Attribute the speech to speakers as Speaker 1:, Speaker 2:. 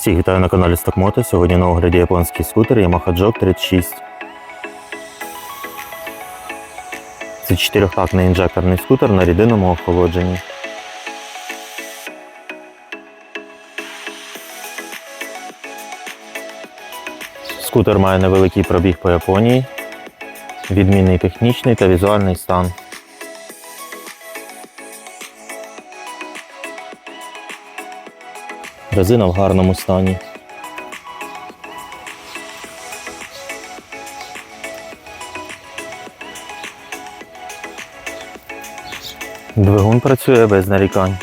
Speaker 1: Всіх вітаю на каналі Стокмото. Сьогодні на огляді японський скутер Yamaha Jog 36. Це чотирьохтактний інжекторний скутер на рідинному охолодженні. Скутер має невеликий пробіг по Японії, відмінний технічний та візуальний стан. Резина в гарному стані. Двигун працює без нарікань.